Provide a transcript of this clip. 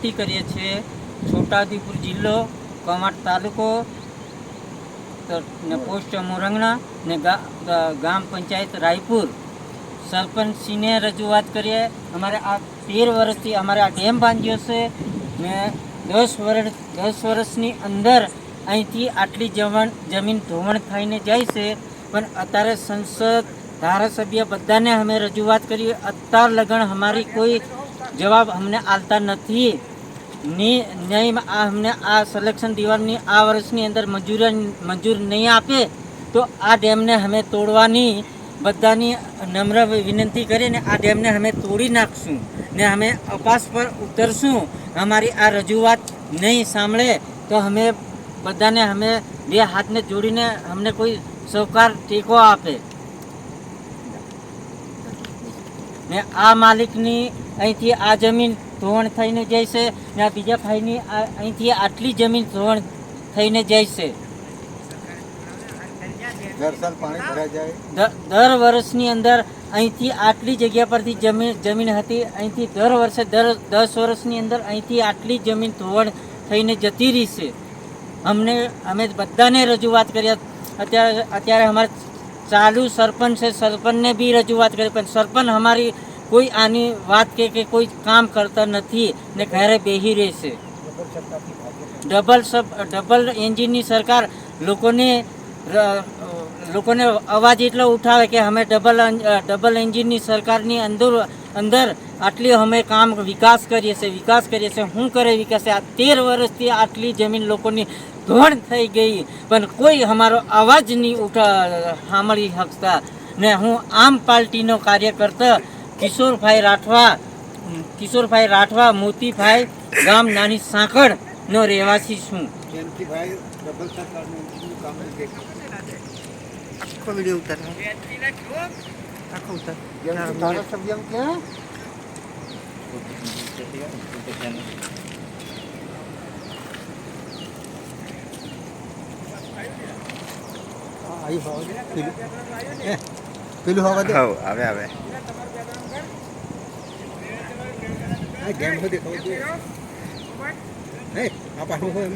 વિનંતી કરીએ છીએ છોટાઉદેપુર જિલ્લો કમાટ તાલુકો ને પોસ્ટ મોરંગણા ને ગામ પંચાયત રાયપુર. સરપંચશ્રીને રજૂઆત કરીએ. અમારે આ તેર વર્ષથી અમારે આ ડેમ બાંધ્યો છે ને દસ વર્ષ દસ વર્ષની અંદર અહીંથી આટલી જમણ જમીન ધોવણ થઈને જાય છે. પણ અત્યારે સંસદ, ધારાસભ્ય બધાને અમે રજૂઆત કરી. અત્યાર લગન અમારી કોઈ જવાબ અમને આલતા નથી. ની નહીં અમને આ સલેક્શન દિવાળની આ વર્ષની અંદર મંજૂરી મંજૂર નહીં આપે, તો આ ડેમને અમે તોડવાની બધાની નમ્ર વિનંતી કરીને આ ડેમને અમે તોડી નાખશું ને અમે અપાસ પર ઉતરશું. અમારી આ રજૂઆત નહીં સાંભળે તો અમે બધાને અમે બે હાથને જોડીને અમને કોઈ સહકાર ટેકો આપે. ને આ માલિકની અહીંથી આ જમીન ધોવાણ થઈને જાય છે ને આ બીજા ભાઈની અહીંથી આટલી જમીન ધોવાણ થઈને જાય છે. દર વર્ષની અંદર અહીંથી આટલી જગ્યા પરથી જમીન જમીન હતી અહીંથી દર વર્ષે દર દસ વર્ષની અંદર અહીંથી આટલી જમીન ધોવાણ થઈને જતી રહી છે. અમને અમે બધાને રજૂઆત કરી. અત્યારે અત્યારે અમારે ચાલુ સરપંચ છે સરપંચને બી રજૂઆત કરી. પણ સરપંચ અમારી કોઈ આની વાત કે કે કોઈ કામ કરતા નથી ને ઘરે બેસી રહેશે. ડબલ સબ, ડબલ એન્જિનની સરકાર લોકોને લોકોને અવાજ એટલો ઉઠાવે કે અમે ડબલ ડબલ એન્જિનની સરકારની અંદર અંદર આટલી અમે કામ વિકાસ કરીએ છીએ, વિકાસ કરીએ છીએ. શું કરે વિકાસ આ તેર વર્ષથી આટલી જમીન લોકોની ધોણ થઈ ગઈ. પણ કોઈ અમારો અવાજ નહીં ઉઠા સાંભળી શકતા. ને હું આમ પાર્ટીનો કાર્યકર્તા કિશોરભાઈ રાઠવા કિશોરભાઈ રાઠવા મોતીભાઈ ગામ નાની સાંકળનો રહેવાસી છું એનથી ભાઈ ડબલ સરકારનું એન્જિનનું કામ નથી આખો વિડીયો ઉતાર આખો ઉતાર જેમ ધારાસભ્ય એમ કે આવી હોવા દે પેલું એ, પેલું હોવા દે હવ આવે આવે આ ડેમ સુધી ખબર છે હે આ પાછું હોય એમ.